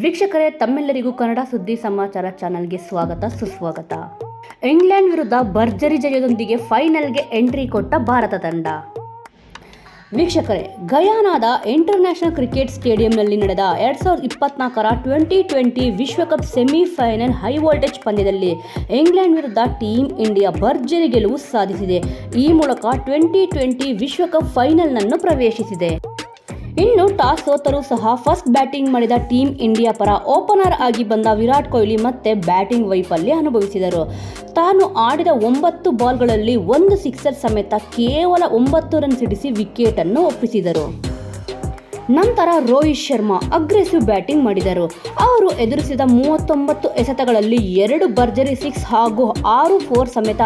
ವೀಕ್ಷಕರೇ, ತಮ್ಮೆಲ್ಲರಿಗೂ ಕನ್ನಡ ಸುದ್ದಿ ಸಮಾಚಾರ ಚಾನಲ್ಗೆ ಸ್ವಾಗತ, ಸುಸ್ವಾಗತ. ಇಂಗ್ಲೆಂಡ್ ವಿರುದ್ಧ ಭರ್ಜರಿ ಜಯದೊಂದಿಗೆ ಫೈನಲ್ಗೆ ಎಂಟ್ರಿ ಕೊಟ್ಟ ಭಾರತ ತಂಡ. ವೀಕ್ಷಕರೇ, ಗಯಾನಾದ ಇಂಟರ್ನ್ಯಾಷನಲ್ ಕ್ರಿಕೆಟ್ ಸ್ಟೇಡಿಯಂನಲ್ಲಿ ನಡೆದ ಎರಡ್ ಸಾವಿರದ ಇಪ್ಪತ್ನಾಲ್ಕರ ಟ್ವೆಂಟಿ ಟ್ವೆಂಟಿ ವಿಶ್ವಕಪ್ ಸೆಮಿಫೈನಲ್ ಹೈ ವೋಲ್ಟೇಜ್ ಪಂದ್ಯದಲ್ಲಿ ಇಂಗ್ಲೆಂಡ್ ವಿರುದ್ಧ ಟೀಮ್ ಇಂಡಿಯಾ ಭರ್ಜರಿ ಗೆಲುವು ಸಾಧಿಸಿದೆ. ಈ ಮೂಲಕ ಟ್ವೆಂಟಿ ಟ್ವೆಂಟಿ ವಿಶ್ವಕಪ್ ಫೈನಲ್ನನ್ನು ಪ್ರವೇಶಿಸಿದೆ. ಇನ್ನು ಟಾಸ್ ಸೋತರೂ ಸಹ ಫಸ್ಟ್ ಬ್ಯಾಟಿಂಗ್ ಮಾಡಿದ ಟೀಮ್ ಇಂಡಿಯಾ ಪರ ಓಪನರ್ ಆಗಿ ಬಂದ ವಿರಾಟ್ ಕೊಹ್ಲಿ ಮತ್ತೆ ಬ್ಯಾಟಿಂಗ್ ವೈಫಲ್ಯ ಅನುಭವಿಸಿದರು. ತಾನು ಆಡಿದ ಒಂಬತ್ತು ಬಾಲ್ಗಳಲ್ಲಿ ಒಂದು ಸಿಕ್ಸರ್ ಸಮೇತ ಕೇವಲ ಒಂಬತ್ತು ರನ್ ಸಿಡಿಸಿ ವಿಕೆಟ್ ಅನ್ನು ಒಪ್ಪಿಸಿದರು. ನಂತರ ರೋಹಿತ್ ಶರ್ಮಾ ಅಗ್ರೆಸಿವ್ ಬ್ಯಾಟಿಂಗ್ ಮಾಡಿದರು. ಅವರು ಎದುರಿಸಿದ ಮೂವತ್ತೊಂಬತ್ತು ಎಸೆತಗಳಲ್ಲಿ ಎರಡು ಭರ್ಜರಿ ಸಿಕ್ಸ್ ಹಾಗೂ ಆರು ಫೋರ್ ಸಮೇತ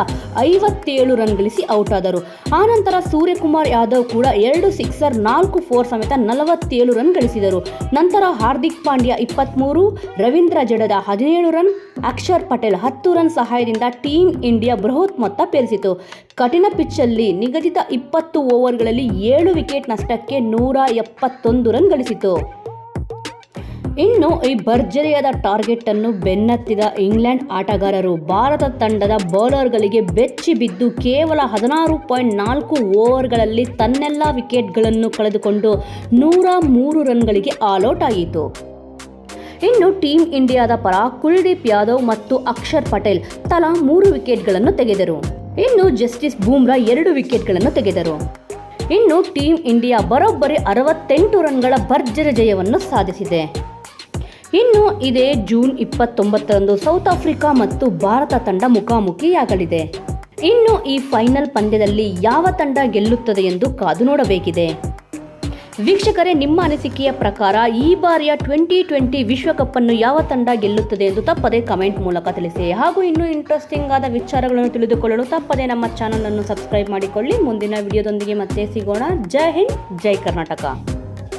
ಐವತ್ತೇಳು ರನ್ ಗಳಿಸಿ ಔಟ್ ಆದರು. ಆನಂತರ ಸೂರ್ಯಕುಮಾರ್ ಯಾದವ್ ಕೂಡ ಎರಡು ಸಿಕ್ಸರ್, ನಾಲ್ಕು ಫೋರ್ ಸಮೇತ ನಲವತ್ತೇಳು ರನ್ ಗಳಿಸಿದರು. ನಂತರ ಹಾರ್ದಿಕ್ ಪಾಂಡ್ಯ ಇಪ್ಪತ್ತ್ಮೂರು ರವೀಂದ್ರ ಜಡದ ಹದಿನೇಳು ರನ್, ಅಕ್ಷರ್ ಪಟೇಲ್ ಹತ್ತು ರನ್ ಸಹಾಯದಿಂದ ಟೀಮ್ ಇಂಡಿಯಾ ಬೃಹತ್ ಮೊತ್ತ ಪೇರಿಸಿತು. ಕಠಿಣ ಪಿಚ್ಚಲ್ಲಿ ನಿಗದಿತ ಇಪ್ಪತ್ತು ಓವರ್ಗಳಲ್ಲಿ ಏಳು ವಿಕೆಟ್ ನಷ್ಟಕ್ಕೆ ನೂರ ಎಪ್ಪತ್ತೊಂದು ರನ್ ಗಳಿಸಿತು ಇನ್ನು ಈ ಭರ್ಜರಿಯಾದ ಟಾರ್ಗೆಟ್ ಅನ್ನು ಬೆನ್ನತ್ತಿದ ಇಂಗ್ಲೆಂಡ್ ಆಟಗಾರರು, ಭಾರತ ತಂಡದ ಬೌಲರ್ಗಳಿಗೆ ಬೆಚ್ಚಿ ಬಿದ್ದು ಕೇವಲ ಹದಿನಾರು ಪಾಯಿಂಟ್ ನಾಲ್ಕು ಓವರ್ಗಳಲ್ಲಿ ತನ್ನೆಲ್ಲ ವಿಕೆಟ್ಗಳನ್ನು ಕಳೆದುಕೊಂಡು ನೂರ ಮೂರು ರನ್ಗಳಿಗೆ ಆಲ್ಔಟ್ ಆಯಿತು. ಇನ್ನು ಟೀಮ್ ಇಂಡಿಯಾದ ಪರ ಕುಲ್ದೀಪ್ ಯಾದವ್ ಮತ್ತು ಅಕ್ಷರ್ ಪಟೇಲ್ ತಲಾ ಮೂರು ವಿಕೆಟ್ಗಳನ್ನು ತೆಗೆದರು. ಇನ್ನು ಜಸ್ಟಿಸ್ ಬೂಮ್ರಾ ಎರಡು ವಿಕೆಟ್ಗಳನ್ನು ತೆಗೆದರು. ಇನ್ನು ಟೀಮ್ ಇಂಡಿಯಾ ಬರೋಬ್ಬರಿ ಅರವತ್ತೆಂಟು ರನ್ಗಳ ಭರ್ಜರಿ ಜಯವನ್ನು ಸಾಧಿಸಿದೆ. ಇನ್ನು ಇದೇ ಜೂನ್ ಇಪ್ಪತ್ತೊಂಬತ್ತರಂದು ಸೌತ್ ಆಫ್ರಿಕಾ ಮತ್ತು ಭಾರತ ತಂಡ ಮುಖಾಮುಖಿಯಾಗಲಿದೆ. ಇನ್ನು ಈ ಫೈನಲ್ ಪಂದ್ಯದಲ್ಲಿ ಯಾವ ತಂಡ ಗೆಲ್ಲುತ್ತದೆ ಎಂದು ಕಾದು ನೋಡಬೇಕಿದೆ. ವೀಕ್ಷಕರೇ, ನಿಮ್ಮ ಅನಿಸಿಕೆಯ ಪ್ರಕಾರ ಈ ಬಾರಿಯ ಟ್ವೆಂಟಿ ಟ್ವೆಂಟಿ ವಿಶ್ವಕಪ್ ಅನ್ನು ಯಾವ ತಂಡ ಗೆಲ್ಲುತ್ತದೆ ಎಂದು ತಪ್ಪದೇ ಕಮೆಂಟ್ ಮೂಲಕ ತಿಳಿಸಿ. ಹಾಗೂ ಇನ್ನೂ ಇಂಟ್ರೆಸ್ಟಿಂಗ್ ಆದ ವಿಚಾರಗಳನ್ನು ತಿಳಿದುಕೊಳ್ಳಲು ತಪ್ಪದೆ ನಮ್ಮ ಚಾನಲ್ ಅನ್ನು ಸಬ್ಸ್ಕ್ರೈಬ್ ಮಾಡಿಕೊಳ್ಳಿ. ಮುಂದಿನ ವಿಡಿಯೋದೊಂದಿಗೆ ಮತ್ತೆ ಸಿಗೋಣ. ಜೈ ಹಿಂದ್, ಜೈ ಕರ್ನಾಟಕ.